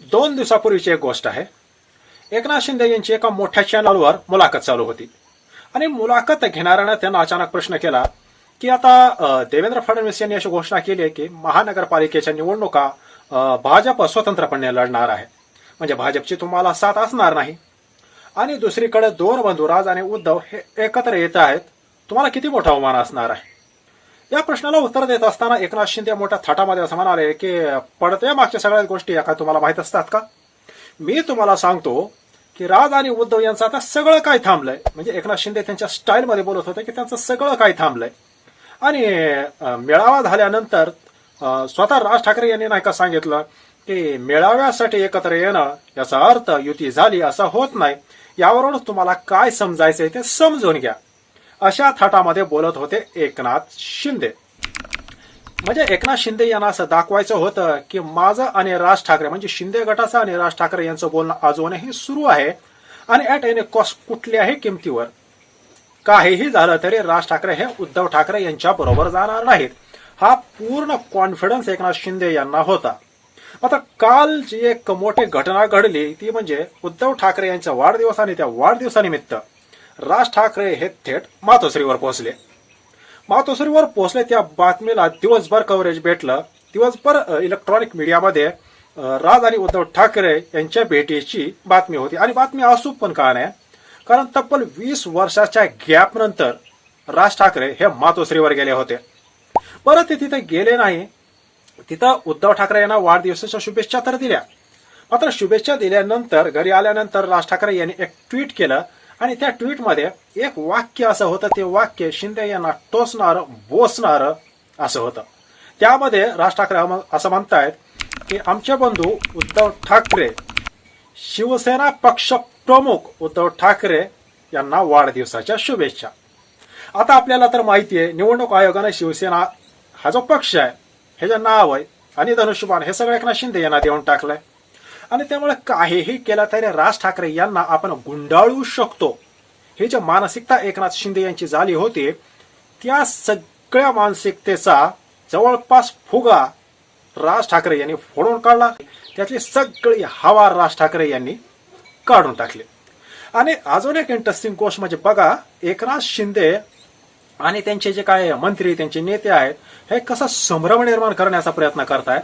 दोन दिवसापूर्वीची एक गोष्ट आहे. एकनाथ शिंदे यांची एका मोठ्या चॅनलवर मुलाखत चालू होती. आणि मुलाखत घेणाऱ्यानं त्यांना अचानक प्रश्न केला की आता देवेंद्र फडणवीस यांनी अशी घोषणा केली आहे की महानगरपालिकेच्या निवडणुका भाजप स्वतंत्रपणे लढणार आहे. म्हणजे भाजपची तुम्हाला साथ असणार नाही. आणि दुसरीकडे दोन बंधुराज आणि उद्धव हे एकत्र येत आहेत. तुम्हाला किती मोठा अवमान असणार आहे? या प्रश्नाला उत्तर देत असताना एकनाथ शिंदे मोठ्या थाटामध्ये असं म्हणाले की पडत्या मागच्या सगळ्या गोष्टी या काय तुम्हाला माहीत असतात का? मी तुम्हाला सांगतो की राज आणि उद्धव यांचं आता सगळं काय थांबलंय. म्हणजे एकनाथ शिंदे त्यांच्या स्टाईलमध्ये बोलत होते की त्यांचं सगळं काय थांबलंय. आणि मेळावा झाल्यानंतर स्वतः राज ठाकरे यांनी नाही का सांगितलं की मेळाव्यासाठी एकत्र येणं याचा अर्थ युती झाली असा होत नाही. यावरूनच तुम्हाला काय समजायचंय ते समजून घ्या. अशा थाटामध्ये बोलत होते एकनाथ शिंदे. म्हणजे एकनाथ शिंदे यांना असं दाखवायचं होतं की माझं आणि राज ठाकरे म्हणजे शिंदे गटाचं आणि राज ठाकरे यांचं बोलणं अजूनही सुरू आहे. आणि ऍट एनी कॉस्ट कुठल्याही किमतीवर काहीही झालं तरी राज ठाकरे हे उद्धव ठाकरे यांच्या बरोबर जाणार नाहीत. हा पूर्ण कॉन्फिडन्स एकनाथ शिंदे यांना होता. आता काल जी एक मोठी घटना घडली ती म्हणजे उद्धव ठाकरे यांचा वाढदिवस आणि त्या वाढदिवसानिमित्त राज ठाकरे हे थेट मातोश्रीवर पोहोचले. मातोश्रीवर पोहोचले त्या बातमीला दिवसभर कव्हरेज भेटलं. दिवसभर इलेक्ट्रॉनिक मीडियामध्ये राज आणि उद्धव ठाकरे यांच्या भेटीची बातमी होती. आणि बातमी असूप पण का नाही? कारण तब्बल वीस वर्षाच्या गॅप नंतर राज ठाकरे हे मातोश्रीवर गेले होते. बरं ते तिथे गेले नाही. तिथं उद्धव ठाकरे यांना वाढदिवसाच्या शुभेच्छा तर दिल्या. मात्र शुभेच्छा दिल्यानंतर घरी आल्यानंतर राज ठाकरे यांनी एक ट्विट केलं. आणि त्या ट्विटमध्ये एक वाक्य असं होतं ते वाक्य शिंदे यांना टोचणारं बोसणारं असं होतं. त्यामध्ये राज ठाकरे असं म्हणतायत की आमचे बंधू उद्धव ठाकरे शिवसेना पक्ष प्रमुख उद्धव ठाकरे यांना वाढदिवसाच्या शुभेच्छा. आता आपल्याला तर माहिती आहे निवडणूक आयोगाने शिवसेना हा जो पक्ष आहे हे जे नाव आहे आणि धनुष्यबाण हे सगळं एकनाथ शिंदे यांना देऊन टाकलंय. आणि त्यामुळे काहीही केलं तरी राज ठाकरे यांना आपण गुंडाळू शकतो. हे जे मानसिकता एकनाथ शिंदे यांची झाली होती त्या सगळ्या मानसिकतेचा जवळपास फुगा राज ठाकरे यांनी फोडून काढला. त्यातली सगळी हवा राज ठाकरे यांनी काढून टाकली. आणि अजून एक इंटरेस्टिंग गोष्ट म्हणजे बघा एकनाथ शिंदे आणि त्यांचे जे काय मंत्री त्यांचे नेते आहेत हे कसा संभ्रम निर्माण करण्याचा प्रयत्न करतायत.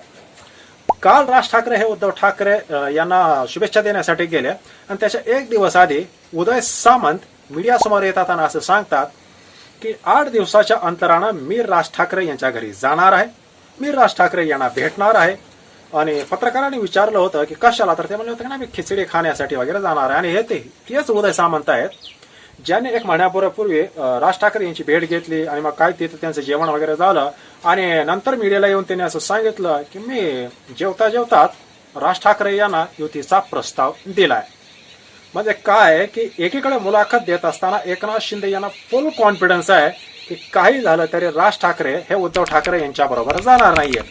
काल राज ठाकरे हे उद्धव ठाकरे यांना शुभेच्छा देण्यासाठी गेले. आणि त्याच्या एक दिवस आधी उदय सामंत मीडियासमोर येतात आणि असं सांगतात की आठ दिवसाच्या अंतरानं मी राज ठाकरे यांच्या घरी जाणार आहे. मी राज ठाकरे यांना भेटणार आहे. आणि पत्रकारांनी विचारलं होतं की कशाला? तर ते म्हणले होते की ना मी खिचडी खाण्यासाठी वगैरे जाणार आहे. आणि हे तेच उदय सामंत आहेत. ज्याने एक महिन्यापूर्वी राज ठाकरे यांची भेट घेतली आणि मग काय तिथं त्यांचं जेवण वगैरे झालं आणि नंतर मीडियाला येऊन त्यांनी असं सांगितलं की मी जेवता जेवताच राज ठाकरे यांना युतीचा प्रस्ताव दिलाय. म्हणजे काय की एकीकडे मुलाखत देत असताना एकनाथ शिंदे यांना फुल कॉन्फिडन्स आहे की काही झालं तरी राज ठाकरे हे उद्धव ठाकरे यांच्या बरोबर जाणार नाहीये.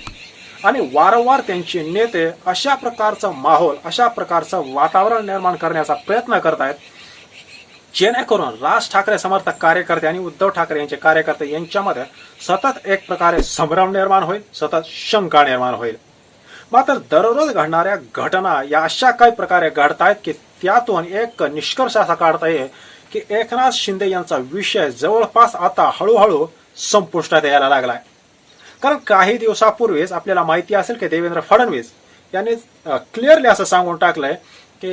आणि वारंवार त्यांचे नेते अशा प्रकारचा माहोल अशा प्रकारचं वातावरण निर्माण करण्याचा प्रयत्न करत आहेत जेणेकरून राज ठाकरे समर्थक कार्यकर्ते आणि उद्धव ठाकरे यांचे कार्यकर्ते यांच्यामध्ये सतत एक प्रकारे संभ्रम निर्माण होईल सतत शंका निर्माण होईल. मात्र दररोज घडणाऱ्या घटना या अशा काही प्रकारे घडतायत की त्यातून एक निष्कर्ष असा काढता येईल की एकनाथ शिंदे यांचा विषय जवळपास आता हळूहळू संपुष्टात यायला लागलाय. कारण काही दिवसापूर्वीच आपल्याला माहिती असेल की देवेंद्र फडणवीस यांनी क्लिअरली असं सांगून टाकलंय की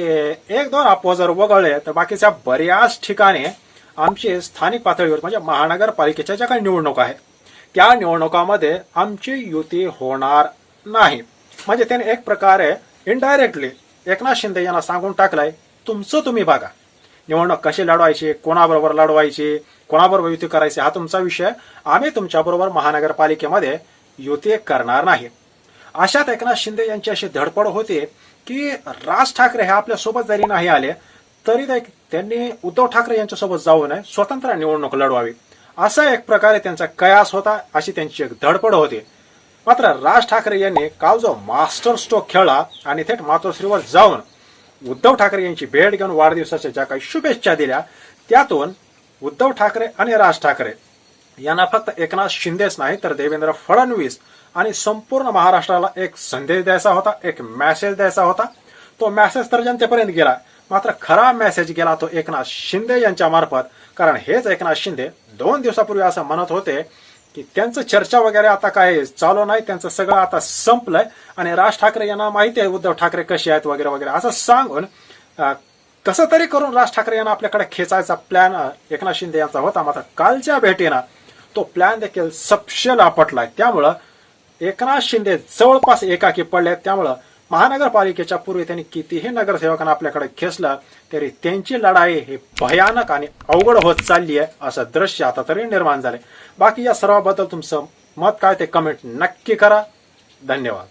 एक दोन अफवा जर वगळले तर बाकीच्या बऱ्याच ठिकाणी आमची स्थानिक पातळीवर म्हणजे महानगरपालिकेच्या ज्या काही निवडणुका आहेत त्या निवडणुकामध्ये आमची युती होणार नाही. म्हणजे त्याने एक प्रकारे इनडायरेक्टली एकनाथ शिंदे यांना सांगून टाकलंय तुमचं तुम्ही बघा. निवडणूक कशी लढवायची कोणाबरोबर लढवायची कोणाबरोबर युती करायची हा तुमचा विषय. आम्ही तुमच्याबरोबर महानगरपालिकेमध्ये युती करणार नाही. अशात एकनाथ शिंदे यांची अशी धडपड होते की राज ठाकरे हे आपल्यासोबत जरी नाही आले तरी ते- त्यांनी उद्धव ठाकरे यांच्यासोबत जाऊ नये स्वतंत्र निवडणूक लढवावी. असा एक प्रकारे त्यांचा कयास होता अशी त्यांची एक धडपड होती. मात्र राज ठाकरे यांनी काल जो मास्टर स्ट्रोक खेळला आणि थेट मातोश्रीवर जाऊन उद्धव ठाकरे यांची भेट घेऊन वाढदिवसाच्या ज्या काही शुभेच्छा दिल्या त्यातून उद्धव ठाकरे आणि राज ठाकरे यांना फक्त एकनाथ शिंदेच नाही तर देवेंद्र फडणवीस आणि संपूर्ण महाराष्ट्राला एक संदेश द्यायचा होता एक मॅसेज द्यायचा होता. तो मॅसेज तर जनतेपर्यंत गेला मात्र खरा मेसेज गेला तो एकनाथ शिंदे यांच्या मार्फत. कारण हेच एकनाथ शिंदे दोन दिवसापूर्वी असं म्हणत होते की त्यांचं चर्चा वगैरे आता काय चालू नाही त्यांचं सगळं आता संपलंय. आणि राज ठाकरे यांना माहिती आहे उद्धव ठाकरे कसे आहेत वगैरे वगैरे. असं सांगून कसं तरी करून राज ठाकरे यांना आपल्याकडे खेचायचा प्लॅन एकनाथ शिंदे यांचा होता. मात्र कालच्या भेटीनं तो प्लॅन देखील सपशेल आपटलाय त्यामुळं एकनाथ शिंदे जवळपास एकाकी पडले त्यामुळं महानगरपालिकेच्या पूर्वी त्यांनी कितीही नगरसेवकांना आपल्याकडे खेचलं तरी त्यांची लढाई ही भयानक आणि अवघड होत चालली आहे असं दृश्य आता तरी निर्माण झाले बाकी या सर्वाबद्दल तुमचं मत काय ते कमेंट नक्की करा. धन्यवाद.